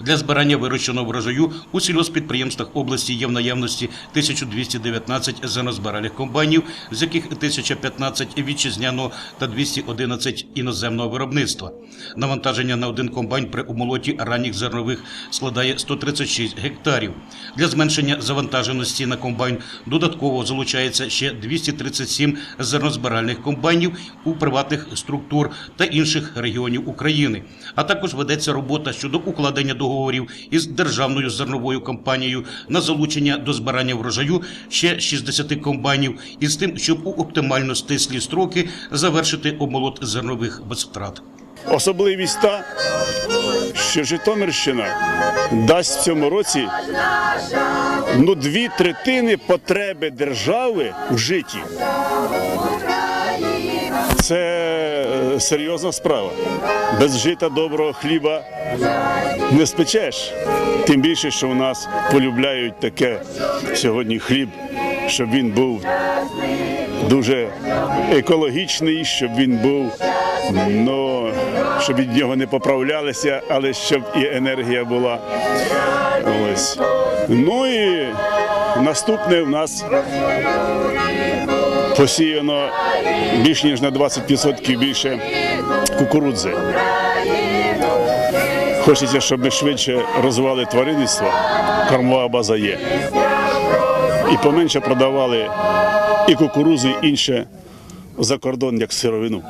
Для збирання вирощеного врожаю у сільгоспідприємствах області є в наявності 1219 зернозбиральних комбайнів, з яких 1015 вітчизняного та 211 іноземного виробництва. Навантаження на один комбайн при умолоті ранніх зернових складає 136 гектарів. Для зменшення завантаженості на комбайн додатково залучається ще 237 зернозбиральних комбайнів у приватних структур та інших регіонів України. А також ведеться робота щодо укладення договорів із державною зерновою компанією на залучення до збирання врожаю ще 60 комбайнів із тим, щоб у оптимально стислі строки завершити обмолот зернових без втрат. Особливість та, що Житомирщина дасть в цьому році ну, дві третини потреби держави в житті. Це серйозна справа. Без жита доброго хліба не спечеш. Тим більше, що у нас полюбляють таке сьогодні хліб, щоб він був дуже екологічний, щоб він був, ну, щоб від нього не поправлялися, але щоб і енергія була. Ось. Ну і наступне в нас посіяно більш ніж на 20% більше кукурудзи. Хочеться, щоб ми швидше розвивали тваринництво, кормова база є. І поменше продавали і кукурузи і інше за кордон як сировину.